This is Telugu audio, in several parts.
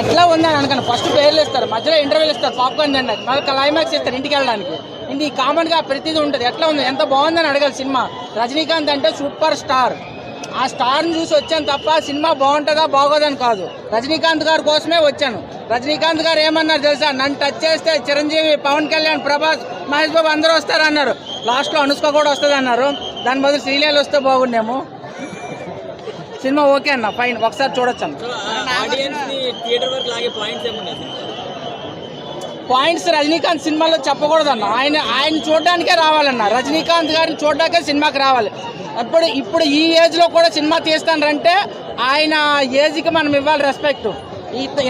ఎట్లా ఉందని అనుకోండి. ఫస్ట్ పేర్లు ఇస్తారు. మధ్యలో ఇంటర్వ్యూలు ఇస్తారు. పాప్కార్న్ తినడానికి. మళ్ళీ క్లైమాక్స్ ఇస్తారు ఇంటికి వెళ్ళడానికి. ఇది కామన్గా ప్రతిదీ ఉంటుంది. ఎట్లా ఉంది? ఎంత బాగుందని అడగాలి సినిమా. రజనీకాంత్ అంటే సూపర్ స్టార్ ఆ స్టార్ని చూసి వచ్చాను తప్ప సినిమా బాగుంటుందా? బాగోదని కాదు. రజనీకాంత్ గారి కోసమే వచ్చాను. రజనీకాంత్ గారు ఏమన్నారు తెలుసా? నన్ను టచ్ చేస్తే చిరంజీవి పవన్ కళ్యాణ్ ప్రభాస్ మహేష్ బాబు అందరూ వస్తారన్నారు. లాస్ట్లో అనుష్క కూడా వస్తుంది అన్నారు దాని బదులు శ్రీలీలు వస్తే బాగుండేమో. సినిమా ఓకే అన్న ఫైన్ ఒకసారి చూడొచ్చు అన్న. పాయింట్స్ రజనీకాంత్ సినిమాలో చెప్పకూడదన్న ఆయన ఆయన చూడడానికే రావాలన్న. రజనీకాంత్ గారిని చూడడానికే సినిమాకి రావాలి. ఇప్పుడు ఇప్పుడు ఈ ఏజ్లో కూడా సినిమా తీస్తానంటే ఆయన ఏజ్కి మనం ఇవ్వాలి రెస్పెక్ట్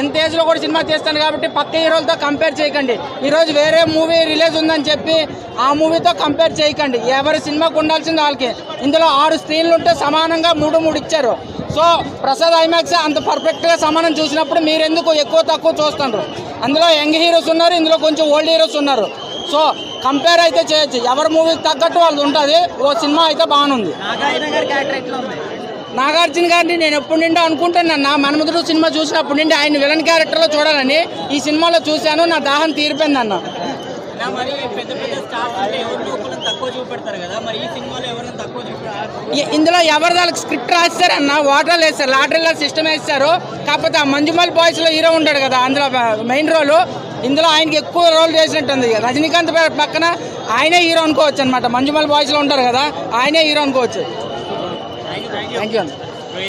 ఇంత ఏజ్లో కూడా సినిమా తీస్తాను కాబట్టి పక్క హీరోలతో కంపేర్ చేయకండి. ఈరోజు వేరే మూవీ రిలీజ్ ఉందని చెప్పి ఆ మూవీతో కంపేర్ చేయకండి. ఎవరి సినిమాకు ఉండాల్సింది వాళ్ళకి. ఇందులో ఆరు స్క్రీన్లు ఉంటే సమానంగా మూడు మూడు ఇచ్చారు. సో ప్రసాద్ ఐమాక్స్ అంత పర్ఫెక్ట్గా సమానం చూసినప్పుడు మీరు ఎందుకు ఎక్కువ తక్కువ చూస్తున్నారు అందులో యంగ్ హీరోస్ ఉన్నారు ఇందులో కొంచెం ఓల్డ్ హీరోస్ ఉన్నారు. సో కంపేర్ అయితే చేయొచ్చు. ఎవరి మూవీకి తగ్గట్టు వాళ్ళది ఉంటుంది. ఓ సినిమా అయితే బాగానుంది నాగార్జున గారిని నేను ఎప్పటి నుండి అనుకుంటున్నాను. నా మన్మధుడు సినిమా చూసినప్పటి నుండి ఆయన విలన్ క్యారెక్టర్లో చూడాలని ఈ సినిమాలో చూశాను. నా దాహం తీరిపోయింది మరి పెద్ద పెద్ద స్టార్స్ ఉంటే ఎవరినో ఒకరిని తక్కువ చూపెడతారు కదా? మరి ఈ సినిమాలో ఎవరిని తక్కువ చూపెడతారు? ఇందులో ఎవరి వాళ్ళకి స్క్రిప్ట్ రాస్తారు అన్న వాటర్ వేస్తారు లాటరీలో సిస్టమ్ వేస్తారు. కాకపోతే ఆ మంజుమల్ బాయ్స్లో హీరో ఉంటాడు కదా అందులో మెయిన్ రోల్ ఇందులో ఆయనకి ఎక్కువ రోల్ చేసినట్టుంది రజనీకాంత్ పక్కన ఆయనే హీరో అనుకోవచ్చు అనమాట మంజుమల్ బాయ్స్లో ఉంటారు కదా ఆయనే హీరో అనుకోవచ్చు. Thank you